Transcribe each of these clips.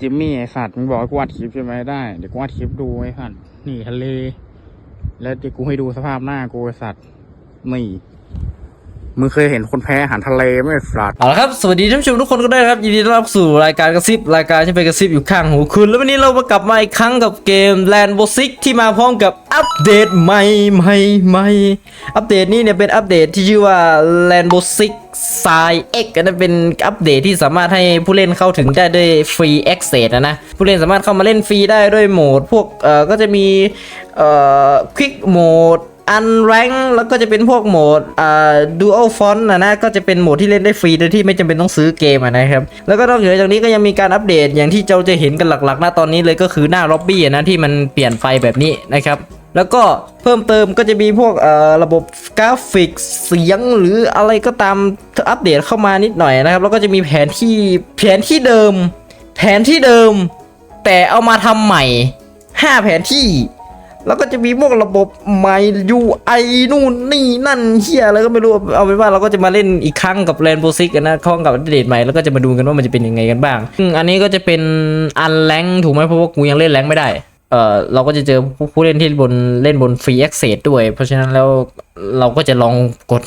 จิมมี่ไอสัตว์มึงบอกให้กวาดคลิปใช่ไหมได้ เดี๋ยวกวาดคลิปดูไอสัตว์หนีทะเล แล้วเดี๋ยวกูให้ดูสภาพหน้ากูไอสัตว์นี่มึงเคยเห็นคนแพ้อาหารทะเลไหมฟสัดเอาละครับ สวัสดีท่านผู้ชมทุกคนก็ได้ครับ ยินดีต้อนรับสู่รายการกระซิบ รายการที่ไปกระซิบอยู่ข้างหูคุณ แล้ววันนี้เรามากลับมาอีกครั้งกับเกม Land w a r 6ที่มาพร้อมกับอัปเดตใหม่ใหม่ใหม่อัปเดตนี้เนี่ยเป็นอัปเดตที่ชื่อว่า Land w a r 6 ไซเอ็กนั้นเป็นอัปเดตที่สามารถให้ผู้เล่นเข้าถึงได้ด้วยฟรีแอคเซสนะนะ ผู้เล่นสามารถเข้ามาเล่นฟรีได้ด้วยโหมด พวกเอ่อก็จะมีเอ่อควิกโหมดอันแรงแล้วก็จะเป็นพวกโหมดอ่าดูอัลฟอนต์นะนะก็จะเป็นโหมดที่เล่นได้ฟรีโดยที่ไม่จำเป็นต้องซื้อเกมนะครับ แล้วก็นอกเหนือจากนี้ก็ยังมีการอัปเดตอย่างที่เราจะเห็นกันหลักๆหน้าตอนนี้เลยก็คือหน้าล็อบบี้นะที่มันเปลี่ยนไฟแบบนี้นะครับ แล้วก็เพิ่มเติมก็จะมีพวกระบบกราฟิกเสียงหรืออะไรก็ตามอัปเดตเข้ามานิดหน่อยนะครับ แล้วก็จะมีแผนที่แผนที่เดิม แผนที่เดิม แต่เอามาทำใหม่ 5 แผนที่ แล้วก็จะมีพวกระบบใหม่ UI นู่นนี่นั่นเฮียอะไรก็ไม่รู้เอาเป็นว่าเราก็จะมาเล่นอีกครั้งกับแลนโบซิกกันนะข้องกับอัปเดตใหม่แล้วก็จะมาดูกันว่ามันจะเป็นยังไงกันบ้างซึ่งอันนี้ก็จะเป็นอันแรงถูกไหมเพราะว่ากูยังเล่นแรงไม่ได้ เออเราก็จะเจอผู้ผู้เล่นที่บนเล่นบนฟรี a อ c เซสด้วย เพราะฉะนั้นแล้วเราก็จะลองกด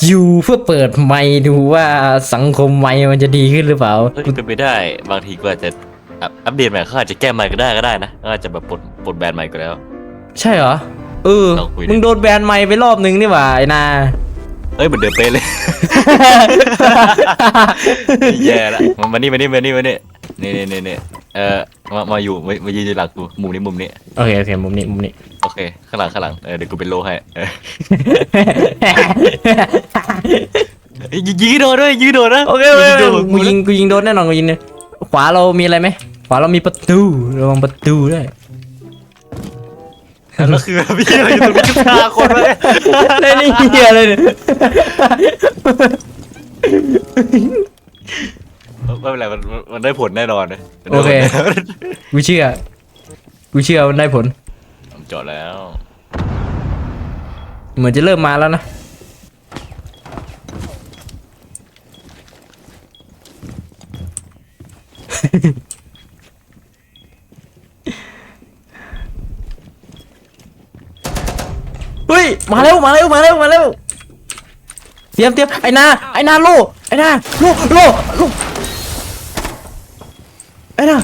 คิวเพื่อเปิดไมค์ดูว่าสังคมไมค์มันจะดีขึ้นหรือเปล่า เฮ้ยเป็นไปได้ บางทีก็อาจจะอัปอัปเดตใหม่เขาอาจจะแก้ใหม่ก็ได้ก็ได้นะเขาอาจจะแบบปลดปลดแบนใหม่ก็แล้ว ใช่เหรอ เออลองคุยดิ มึงโดนแบนไมค์ไปรอบนึงนี่หว่าไอ้นา เอ้ยเหมือนเดิมเป๊ะเลย แย่ละมามานี่มานี่มานี่มานี่ นี่นี่นี่นี่เออมามาอยู่มามายืนอยู่หลังกูมุมนี้มุมนี้โอเคโอเคมุมนี้มุมนี้ โอเคข้างหลังข้างหลังเออเดี๋ยวกูเป็นโลให้เออเอ้ยยิงยิงให้โดนด้วยยิงให้โดนนะโอเคโอเคยิงให้โดนกูยิงกูยิงโดนแน่นอนกูยิงเนี่ยขวาเรามีอะไรไหมขวาเรามีประตูระวังประตูด้วยแล้วคือพี่เราอยู่ตรงนี้ก็ฆ่าคนเลยเล่นนี่เฮียเลยเนี่ย ไม่เป็นไรมันมันมันได้ผลแน่นอนเลยโอเค กูเชื่อ กูเชื่อมันได้ผล ผมจอดแล้วเหมือนจะเริ่มมาแล้วนะ เฮ้ย มาเร็ว มาเร็ว มาเร็ว มาเร็ว เตรียมเตรียมไอ้นา ไอ้นาโลไอ้นาโลโลโลไอ้ นา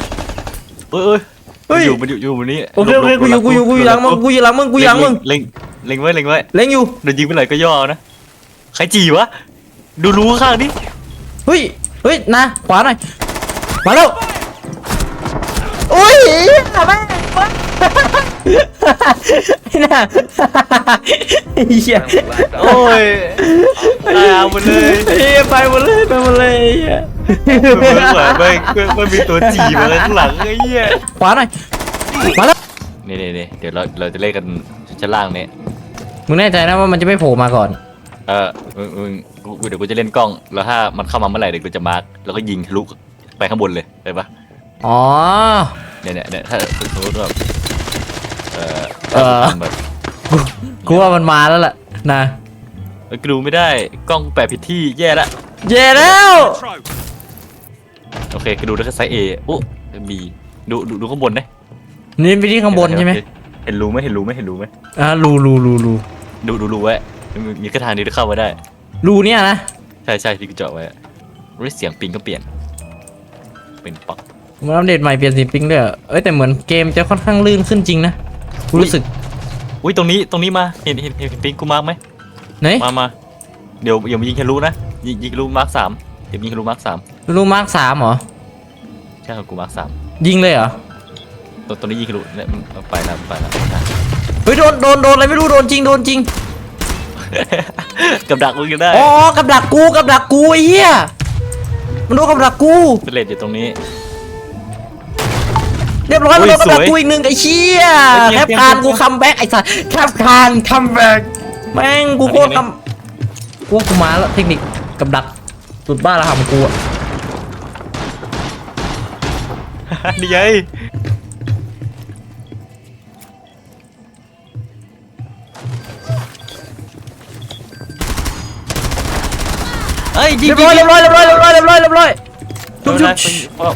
เอ้ยเอ้ยเฮ้ยมันอยู่มันอยู่อยู่บนนี้โอเคโอเคกูอยู่กูอยู่กูอยู่หลังมึงกูอยู่หลังมึงกูอยู่หลังมึงเล็งเล็งเล็งไว้เล็งไว้เล็งอยู่โดนยิงไปไหนก็ย่อเอานะใครจีวะดูรู้ข้างดิเฮ้ยเฮ้ยนะขวาหน่อยมาแล้วโอ้ยแม่งไอ้น่าเหี้ยโอ้ยตายเอาหมดเลยเฮ้ยไปหมดเลยไปหมดเลยเหี้ยเหมือนเหมือนไม่ไม่มีตัวจีมาเลยข้างหลังไอ้เหี้ยขวาหน่อยมาแล้วนี่นี่นี่เดี๋ยวเราเราจะเล่นกันชั้นล่างนี้มึงแน่ใจนะว่ามันจะไม่โผล่มาก่อน เออมึงมึงกูกูเดี๋ยวกูจะเล่นกล้อง แล้วถ้ามันเข้ามาเมื่อไหร่เดี๋ยวกูจะมาร์กแล้วก็ยิงทะลุไปข้างบนเลยได้ปะอ๋อเนี่ยเนี่ยเนี่ยถ้าสมมติว่าเออเออแบบกูกูว่ามันมาแล้วล่ะนะเอ้ยกูดูไม่ได้กล้องแปะผิดที่แย่ละเย่แล้วโอ เคกูดูได้แค่ไซส์เอโอ้บีดูดูดูข้างบนนะนี่ไปที่ข้างบนใช่ไหมเห็นรูไหมเห็นรูไหมเห็นรูไหมอ่ารูรูรูรูดูดูรูไว้มีมีแค่ทางนี้ที่เข้ามาได้ รูเนี่ยนะ ใช่ใช่ที่กูเจาะไว้อะรู้เสียงปิงก็เปลี่ยน เป็นปักมันอัปเดตใหม่เปลี่ยนสีปิ้งด้วยเหรอเอ้ยแต่เหมือนเกมจะค่อนข้างลื่นขึ้นจริงนะกูรู้สึกอุ้ยตรงนี้ตรงนี้มาเห็นเห็นเห็นเห็นปิงกูมาร์กไหมไหนมามาเดี๋ยวอย่ามายิงทะลุนะยิงยิงทะลุมาร์กสามเดี๋ยวยิงทะลุมาร์กสามรูมาร์คสามเหรอ ใช่ครับกูมาร์กสามยิงเลยเหรอ ตัวตัวนี้ยิงทะลุเนี่ยมันไปแล้วไปแล้วเฮ้ยโดนโดนโดนอะไรไม่รู้โดนจริงโดนจริง กับดักมึงยังได้อ๋อกับดักกูกับดักกูไอ้เหี้ย มันโดนกับดักกูเป็นเลดอยู่ตรงนี้ เรียบร้อยอุ้มันยโดนกับดักสวยกูอีกหนึ่งไอ้เชี่ยเยี่แคยมปการเยี่ยมกูคัมแบ็กไอ้สัสแคปการคัมแบ็กแม่งกูโคตรอันนี้คัมกูว่ากูมาแล้วเทคนิคกับดักสุดบ้าระห่ำกูอะ นี่ไงเอ้ยยิงเรียบร้อยเรียบร้อยเรียบร้อยเรียบร้อยเรียบร้อยเรียบร้อยไม่เป็นไร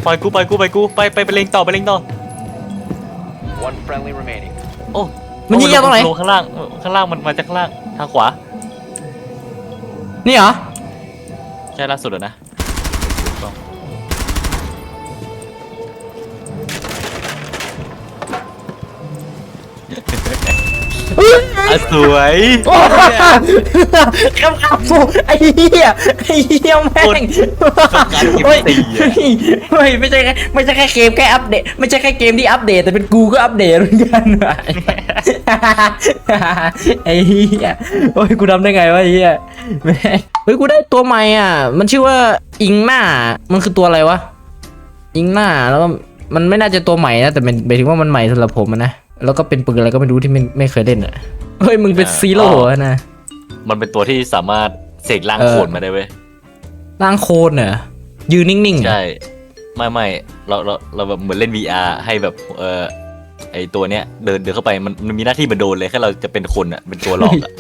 ปล่อยกูปล่อยกูปล่อยกูไปไปไปเล็งต่อไปเล็งต่อ One friendly remaining. โอ้มันยิงยาวตรงไหน ลงข้างล่างเออข้างล่างมันมาจากข้างล่างทางขวานี่เหรอ ใช่ล่าสุดอะนะ อะสวยโอ้คำอับฟูไอ้เหี้ยไอ้เหี้ยแม่งเฮ้ยเฮ้ยไม่ใช่แค่ไม่ใช่แค่เกมแค่อัปเดตไม่ใช่แค่เกมที่อัปเดตแต่เป็นกูก็อัปเดตเหมือนกันว่ะไอ้เหี้ยโอ้ยกูทำได้ไงวะไอ้เหี้ยแม่งเฮ้ยกูได้ตัวใหม่อะ มันชื่อว่าอิงหน้ามันคือตัวอะไรวะอิงหน้าแล้วก็มันไม่น่าจะตัวใหม่นะแต่เป็นหมายถึงว่ามันใหม่สำหรับผมอะนะ แล้วก็เป็นปืนอะไรก็ไม่รู้ที่ไม่ไม่เคยเล่นอะเฮ้ยมึงเป็นซีโร่อะนะมันเป็นตัวที่สามารถเสกร่างเออโคลนมาได้เว้ยร่างโคลนเหรอยืนนิ่งๆเหรอใช่ไม่ไม่เราเราเราแบบเหมือนเล่น VR ให้แบบเออไอตัวเนี้ยเดินเดินเข้าไปมันมันมีหน้าที่เหมันโดนเลยแค่เราจะเป็นคนอะเป็นตัวหลอกอะ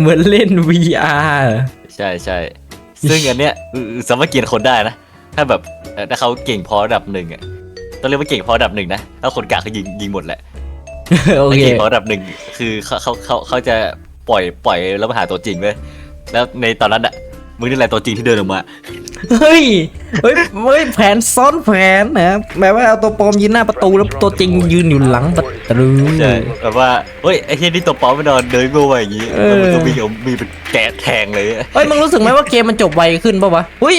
เหมือนเล่น VR เหรอใช่ใช่ซึ่งอันเนี้ยเออสามารถเกียนคนได้นะ ถ้าแบบเอ่อถ้าเขาเก่งพอระดับหนึ่งอะต้องเรียกว่าเก่งพอระดับหนึ่งนะถ้าคนกากเขายิงยิงหมดแหละ โอถ้าเคเก่งพอระดับหนึ่งคือเขาเขาเขาเขาจะปล่อยปล่อยแล้วมาหาตัวจริงเว้ยแล้วในตอนนั้นอะมึงนี่แหละตัวจริงที่เดินออกมา เฮ้ย เฮ้ยเฮ้ยแผนซ้อนแผนนะแบบว่าเอาตัวปลอมยืนหน้าประตูแล้วตัวจริงยืนอยู่หลังประตูใช่แบบว่า เฮ้ยไอ้เฮียนี่ตัวปลอมไม่นอนเดินโง่ไปอย่างงี้เออแล้วมันก็มีเอามีเป็นแกะแทงเลย เฮ้ยมึงรู้สึกไหมว่าเกมมันจบไวขึ้นป่าวะเฮ้ย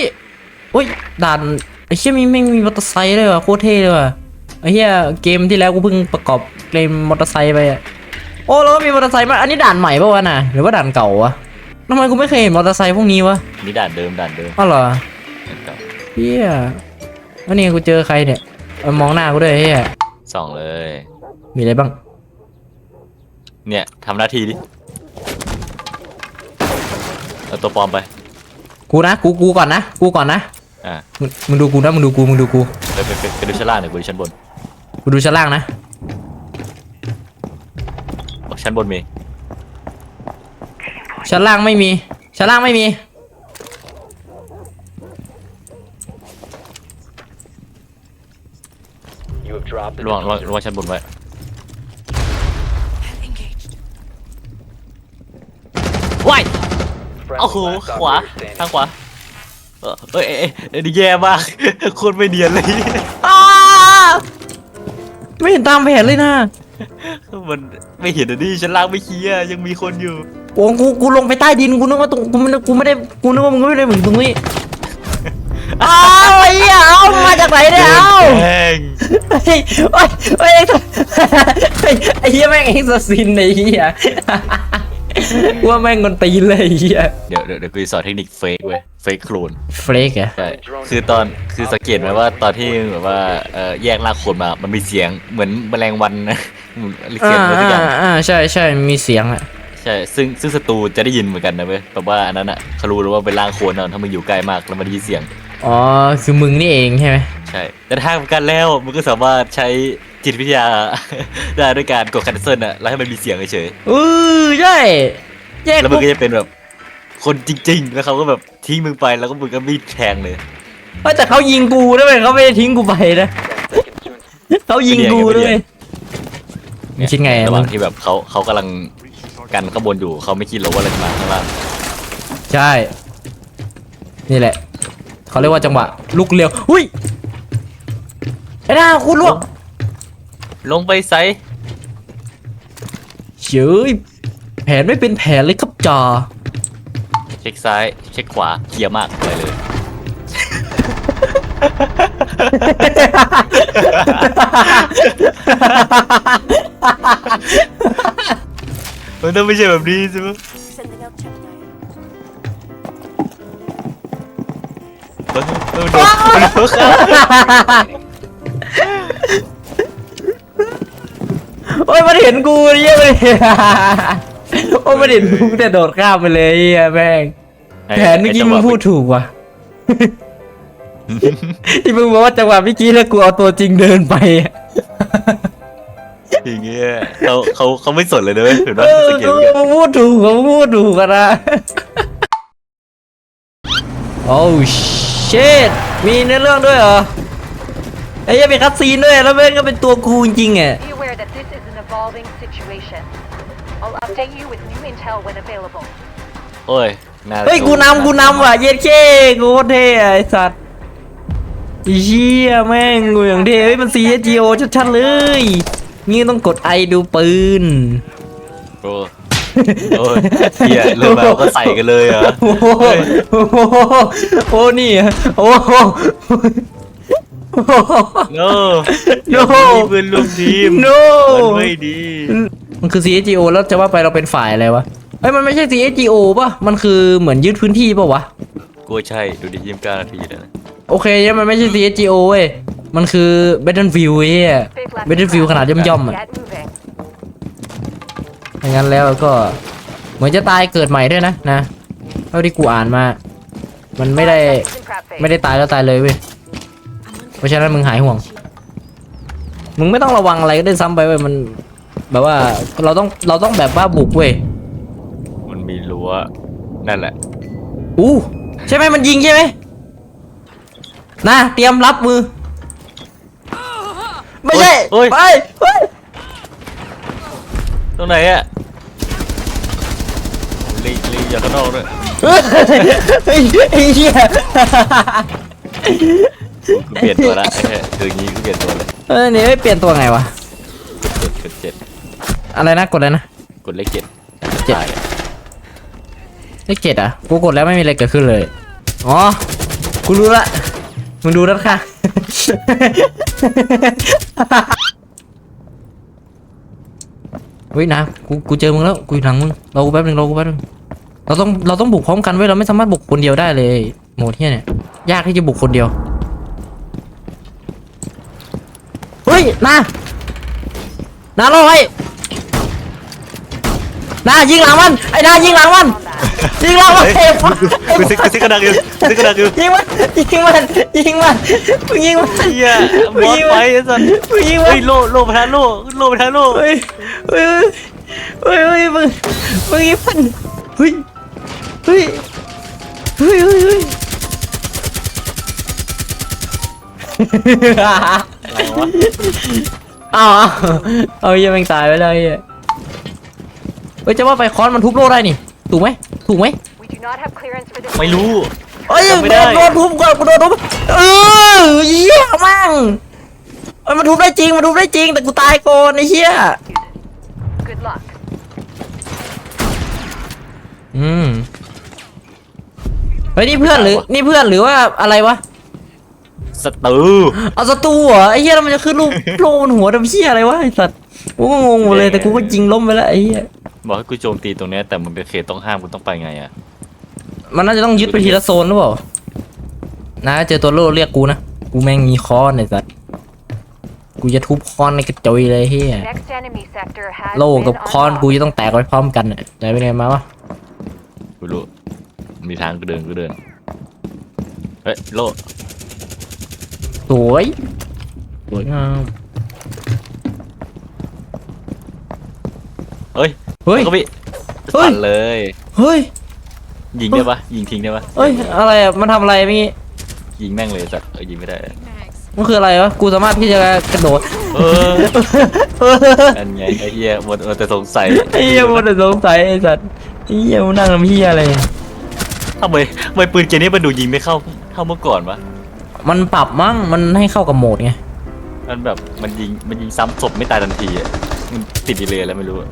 เฮ้ยด่านไอ้เชี่ยมีไม่มีมอเตอร์ไซค์เลยว่ะโคตรเท่เลยว่ะ ไอ้เหี้ยเกมที่แล้วกูเพิ่งประกอบเกมมอเตอร์ไซค์ไปอะโอ้แล้วก็มีมอเตอร์ไซค์มาอันนี้ด่านใหม่ป่าวะน่ะหรือว่าด่านเก่าวะทำไมกูไม่เคยเห็นมอเตอร์ไซค์พวกนี้วะนี่ด่านเดิมด่านเดิมอ้าวเหรอเฮียวันนี้กูเจอใครเนี่ยเอามองหน้ากูด้วยเฮียสองเลย มีอะไรบ้าง เนี่ยทำหน้าที่ดิเอาตัวปลอมไป กูนะกูกูก่อนนะกูก่อนนะอ่ามึงมึงดูกูนะมึงดูกูมึงดูกู ไปไปไปไปดูชั้นล่างหน่อยกูดูชั้นบน กูดูชั้นล่างนะบอกชั้นบนมีชั้นล่างไม่มี ชั้นล่างไม่มี You have dropped the ระวังระวัง diffuser. ระวังชั้นบนไว้ ว้าย Friendly โอ้โห last ขวา operator standing. ทางขวา เออเอ้ยเอ้ยเอ้ยเอ้ยนี่แย่มาก โคตรไม่เนียนเลยอ้า ไม่เห็นตามแผนเลยนะมันไม่เห็นอะดิชั้นล่างไม่เคลียร์ยังมีคนอยู่โอ้กูกูลงไปใต้ดินกูนึกว่าตรงกูไม่ได้กูไม่ได้กูนึกว่ามึงไม่ได้เหมือนตรงนี้อ้าวไอ้เหี้ยเอามาจากไหนเนี่ยเอาแม่งเฮ้ยเฮ้ยเฮ้ยเฮ้ยไอ้เหี้ยแม่งเอ็กซ์ซินไอ้เหี้ย ว่าแม่งคนตีนเลยไอ้เหี้ยเดี๋ยวเดี๋ยวเดี๋ยวกูจะสอนเทคนิคเฟกเว้ยเฟกโคลนเฟรกอะใช่คือตอนคือสังเกตไหมว่าตอนที่แบบว่าเอ่อแยกลากโคนมา มันมีเสียงเหมือนแมลงวันนะเหมือนเสียงอะไรสักอย่างอ่าอ่าใช่ใช่มีเสียงอะใช่ซึ่งซึ่งศัตรูจะได้ยินเหมือนกันนะเว้ยแบบว่าอันนั้นอะเขารู้แล้วว่าเป็นล่างโคนนอนถ้ามันอยู่ใกล้มากแล้วมันได้ยินเสียง อ๋อคือมึงนี่เองใช่ไหมใช่แต่ถ้าเหมือนกันแล้วมันก็สามารถใช้ จิตวิทยาได้ด้วยการกดคันเซิลอะแล้วให้มันมีเสียงเฉยเออใช่แยๆกแล้วมันก็จะเป็นแบบ คนจริง ๆ แล้วเขาก็แบบทิ้งมึงไปแล้วก็มึงก็มีดแทงเลย เฮ้ยแต่เขายิงกูด้วยเขาไม่ได้ทิ้งกูไปนะ Ten seconds to เขายิงกูด้วยมึงคิดไงระหมึว่างงที่แบบเขาเขากำลังกันข้างบนอยู่เขาไม่คิดหรอกว่าเราจะมาข้างล่างใช่ นี่แหละเขาเรียกว่าจังหวะลุกเร็วหุ้ยไอ้หน้าคุณลวก ลงไปไซส์เฉยแผนไม่เป็นแผนเลยครับจ่าเช็คซ้าย เช็คขวาเคลียร์มากไปเลย มันต้องไม่ใช่แบบนี้ใช่ไหม Sending out Gemini. เออเออโดนมันโดน โอ้ยมันเห็นกูเยี่ยเลยโอ้ยมันเห็นกูแต่โดดข้ามไปเลยเหี้ยแม่งแผนเมื่อกี้มึงพูดถูกว่ะที่มึงบอกว่าจังหวะเมื่อกี้แล้วกูเอาตัวจริงเดินไปอะอย่างเงี้ยเขาเขาเขาไม่สนเลยนะเว้ยเห็นเอปะอสังเกตกูไหมมึงพูดถูกมึงพูดถูกกันนะโอ้เชดมีเนื้อเรื่องด้วยเหรอไอ้ยังมีคัดซีนด้วยแล้วแม่งก็เป็นตัวกูจริงๆอะ evolving situation. I'll update you with new intel when available. โอ้ยน่าเฮ้ยสู้กูนำกูนำว่ะ เย็ดเค้กูโคตรเท่อะไอ้สัตว์ไอ้เชี่ยแม่งกูอย่างเท่เฮ้ย มัน CSGO ชัดๆเลย นี่ต้องกดไอดูปืน โอ้โอ้ยเฮียเริ่มมาก็ใส่กันเลยเหรอโอ้โหโอ้โหโอ้นี่อะโอ้โห โน้โน่เพื่อนร่วมทีมโน่มันไม่ดี มันคือ CSGO แล้วจะว่าไปเราเป็นฝ่ายอะไรวะเอ้ยมันไม่ใช่ CSGO ป่ะ มันคือเหมือนยึดพื้นที่ป่ะวะกูว่าใช่ ดูดิยี่สิบเก้านาทีแล้วนะ โอเคยังมันไม่ใช่ CSGO เว้ย มันคือ Battlefield เว้ย Fifth left Battlefield ขนาดย่อมๆอะ Get moving. อย่างนั้นแล้วก็ เหมือนจะตายเกิดใหม่ด้วยนะนะ เท่าที่กูอ่านมา มันไม่ได้ Objectives in prep phase. ไม่ได้ตายแล้วตายเลยเว้ย เพราะฉะนั้นมึงหายห่วง มึงไม่ต้องระวังอะไรก็ได้ซ้ำไปเว้ยมัน แบบว่าเราต้องเราต้องแบบว่าบุกเว้ยมันมีรั้วนั่นแหละ อู้ใช่ไหมมันยิงใช่ไหมนะเตรียมรับมือ ไม่ใช่โอ้ย ไปไปตรงไหนอะลีลีอย่าข้างนอกด้วยเฮ้ยไอ้เหี้ย กูเปลี่ยนตัวละไอ้เหี้ยคืออย่างงี้กูเปลี่ยนตัวเลยเออนี่ไม่เปลี่ยนตัวไงวะ กดกดเจ็ดอะไรนะกดเลยนะ กดเลขเจ็ดเจ็ด ตายอะเลขเจ็ดอะ กูกดแล้วไม่มีอะไรเกิดขึ้นเลย อ๋อ กูรู้ละ มึงดูด้านข้างเฮ้ยนะ กู กูเจอมึงแล้ว กูอยู่หลังมึง รอกูแป๊บนึงรอกูแป๊บนึง เราต้อง เราต้องบุกพร้อมกันเว้ย เราไม่สามารถบุกคนเดียวได้เลย โหมดเฮียเนี่ย ยากที่จะบุกคนเดียว เฮ้ย นานาลอยนายิงหลังมัน ไอ้นายิงหลังมัน ยิงหลังมันเฮ้ยเอ้ยกูซิกกูซิกกระดักอยู่ซิกกระดักอยู่ยิงมัน ยิงมัน ยิงมันมึงยิงมันเฮียบอสไฟไอ้สัสมึงยิงมัเฮ้นยโลโลประธานโลโลประธานโลเฮ้ยเฮ้ยเฮ้ยเฮ้ยมึงมึงยิงมันเฮ้ยเฮ้ยเฮ้ยเฮ้ย อะไรวะอ้าวเอาเหี้ยังแม่งตายไปแล้วไอ้เหี้ยเฮ้ยจะว่าไปค้อนมันทุบโลกได้นี่ ถูกไหมถูกไหม We do not have clearance for this. ไม่รู้ เอ้ยจำไม่โดได้ นโดนทุบก่อนกูโดนทุบเออเหี้ยมั่งเอ้ยมันทุบได้จริงมันทุบได้จริงแต่กูตายก่อนไอ้เหี้ย Good luck. อืมเฮ้ยนี่เพื่อนหรือนี่เพื่อนหรือว่าอะไรวะ สตูเอาศัตรูเหรอไอ้เหี้ยแล้วมันจะขึ้นรูปโลบนหัวดำเหี้ยอะไรวะไอ้สัตว์กูก็งงหมดเลยแต่กูก็ยิงล้มไปแล้วไอ้เหี้ยบอกให้กูโจมตีตรงเนี้ยแต่มันเป็นเขตต้องห้ามกูต้องไปไงอะมันน่าจะต้องยึดไปทีละโซนหรือเปล่านะเจอตัวโลเรียกกูนะกูแม่งมีค้อนไอ้สัตว์กูจะทุบค้อนในกระจุยเลยเฮีย Next enemy sector has โล been กับค้อนกู unlocked. จะต้องแตกไปพร้อมกันอะใจไปไหนมาวะกูรู้มีทางกูเดินกูเดินเฮ้ยโล สวยสวยงามเฮ้ย เฮ้ย แล้วก็พี่เฮ้ยตัดเลย เฮ้ย ยิงได้ปะยิงทิ้งได้ปะเฮ้ย อะไรอะมันทำอะไรเมื่อกี้ยิงแม่งเลยสัตว์เออยิงไม่ได้มันคืออะไรวะ กูสามารถที่จะกระโดด เออ อันไงไอ้เหี้ยหมดหมดแต่สงสัยไอ้เหี้ยมันสงสัยไอ้สัตว์ไอ้เหี้ยมันนั่งทำเหี้ยอะไร ทำไมทำไมปืนเกมนี้มันดูยิงไม่เข้าเท่าเมื่อก่อนวะ มันปรับมั้งมันให้เข้ากับโหมดไงมันแบบมันยิงมันยิงซ้ำศพไม่ตายทันทีอะมันติดดีเลยแล้วไม่รู้อะ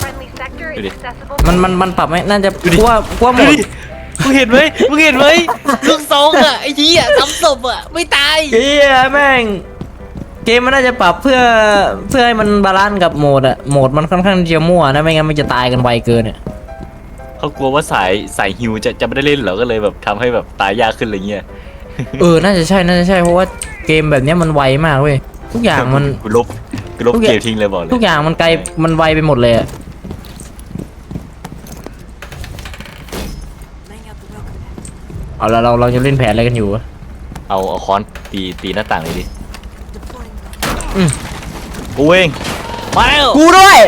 Friendly sector is Ready. accessible. มันมันมันปรับไหมน่าจะดูดิกว่าว่าโหมดูดดิมึงเห็นไหมมึงเห็นไหมลูกซองอะไอ้เหี้ยซ้ำศพอะไม่ตายเฮียแม่งเกมมันน่าจะปรับเพื่อเพื่อให้มันบาลานซ์กับโหมดอะโหมดมันค่อนข้างที่จะมั่วนะไม่งั้นมันจะตายกันไวเกินอะเขากลัวว่าสายสายฮิวจะจะไม่ได้เล่นเหรอก็เลยแบบทำให้แบบตายยากขึ้นอะไรเงี้ย เออ น่าจะใช่ น่าจะใช่ เพราะว่าเกมแบบเนี้ยมันไวมากเว้ย ทุกอย่างมัน กูลบกูลบทุกอเกย่าง มทิ้งเลยบอกเลยทุกอย่างมันไกล มันไวไปหมดเลยอะเอาละเรา เราจะเล่นแผนอะไรกันอยู่วะ เอาเอาค้อนตีตีหน้าต่างเลยดิอืมกูเองมาแล้วกูด้วย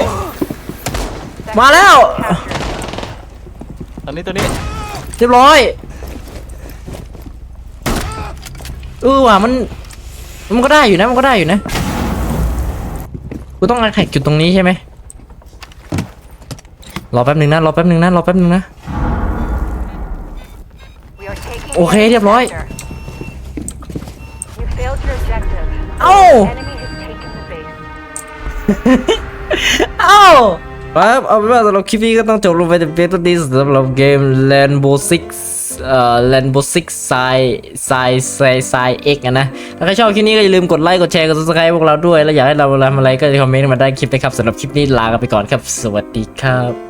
มาแล้วตอนนี้ตัวนี้ เรียบร้อย เออว่ะมันมันก็ได้อยู่นะมันก็ได้อยู่นะกูต้องแท็กจุดตรงนี้ใช่ไหมรอแป๊บหนึ่งนะรอแป๊บหนึ่งนะรอแป๊บหนึ่งนะ We are taking โอเคเรียบร้อย sector. You failed your objective. เอ้า Enemy has taken the base. เอ้าครับเอาเป็นว่าสำหรับคลิปนี้ก็ต้องจบลงไปแต่เพียงเท่านี้สำหรับเกม Rainbow Six เอ่อ Rainbow Six Side Side Side Side X อะนะถ้าใครชอบคลิปนี้ก็อย่าลืมกดไลค์กดแชร์กด subscribe พวกเราด้วย แล้วอยากให้เราทำอะไรก็คอมเมนต์มาได้คลิปนะครับสำหรับคลิปนี้ลากันไปก่อนครับ สวัสดีครับ